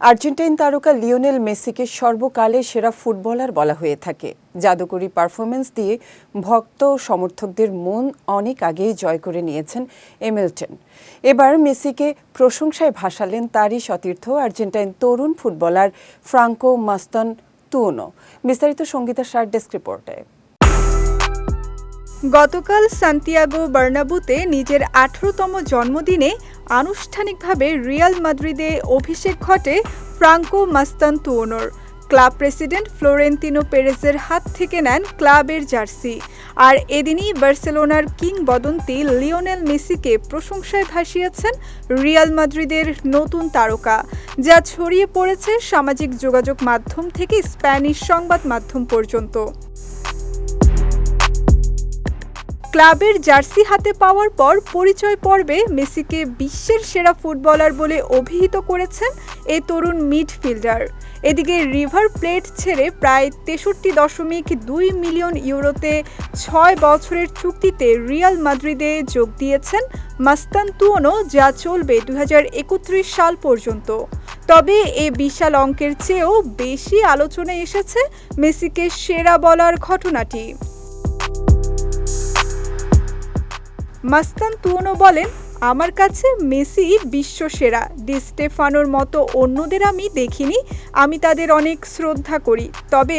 Argentine তারকা Lionel মেসিকে সর্বকালে সেরা ফুটবলার বলা হয়ে থাকে। জাদুকরী পারফরমেন্স দিয়ে ভক্ত সমর্থকদের মন অনেক আগেই জয় করে নিয়েছেন এমিলটন। এবার মেসিকে প্রশংসায় ভাসালেন তারই সতীর্থ আর্জেন্টাইন তরুণ ফুটবলার ফ্রাঙ্কো মাস্তন তুনো বিস্তারিত সঙ্গীতা সার, ডেস্ক রিপোর্টে। গতকাল সান্তিয়াগো বার্নাবুতে নিজের আঠারোতম জন্মদিনে আনুষ্ঠানিকভাবে রিয়াল মাদ্রিদে অভিষেক ঘটে ফ্রাঙ্কো মাস্তান্তুওনোর ক্লাব প্রেসিডেন্ট ফ্লোরেন্তিনো পেরেজের হাত থেকে নেন ক্লাবের জার্সি। আর এদিনই বার্সেলোনার কিংবদন্তি লিওনেল মেসিকে প্রশংসায় ভাসিয়েছেন রিয়াল মাদ্রিদের নতুন তারকা, যা ছড়িয়ে পড়েছে সামাজিক যোগাযোগ মাধ্যম থেকে স্প্যানিশ সংবাদ মাধ্যম পর্যন্ত। ক্লাবের জার্সি হাতে পাওয়ার পর পরিচয় পর্বে মেসিকে বিশ্বের সেরা ফুটবলার বলে অভিহিত করেছেন এই তরুণ মিডফিল্ডার। এদিকে রিভার প্লেট ছেড়ে প্রায় তেষট্টি দশমিক দুই মিলিয়ন ইউরোতে ছয় বছরের চুক্তিতে রিয়াল মাদ্রিদে যোগ দিয়েছেন মাস্তান্তুয়নো, যা চলবে দু হাজার একত্রিশ সাল পর্যন্ত। তবে এ বিশাল অঙ্কের চেয়েও বেশি আলোচনায় এসেছে মেসিকে সেরা বলার ঘটনাটি। মাস্তান তুয়নো বলেন, আমার কাছে মেসি বিশ্ব সেরা ডি স্টেফানোর মতো অন্যদের আমি দেখিনি। আমি তাদের অনেক শ্রদ্ধা করি। তবে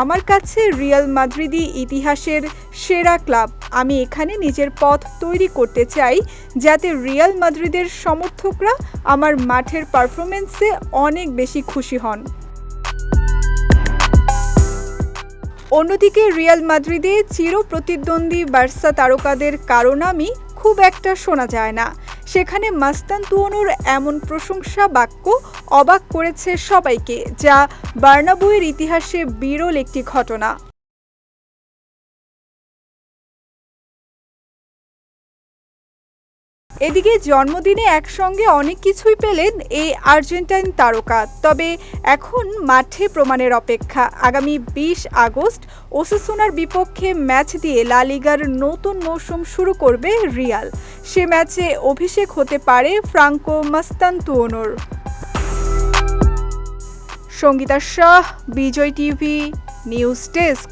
আমার কাছে রিয়াল মাদ্রিদি ইতিহাসের সেরা ক্লাব। আমি এখানে নিজের পথ তৈরি করতে চাই, যাতে রিয়াল মাদ্রিদের সমর্থকরা আমার মাঠের পারফরমেন্সে অনেক বেশি খুশি হন। অন্যদিকে রিয়াল মাদ্রিদে চির প্রতিদ্বন্দ্বী বার্সা তারকাদের কারও নামই খুব একটা শোনা যায় না। সেখানে মাস্তান তুয়নুর এমন প্রশংসা বাক্য অবাক করেছে সবাইকে, যা বার্নাবুয়ের ইতিহাসে বিরল একটি ঘটনা। এদিকে জন্মদিনে একসঙ্গে অনেক কিছুই পেলেন এই আর্জেন্টাইন তারকা, তবে এখন মাঠে প্রমাণের অপেক্ষা। আগামী বিশ আগস্ট ওসেসোনার বিপক্ষে ম্যাচ দিয়ে লা লিগার নতুন মৌসুম শুরু করবে রিয়াল। সে ম্যাচে অভিষেক হতে পারে Franco মাস্তান্তুওনোর Sangeeta Shah, Bijoy TV, news desk.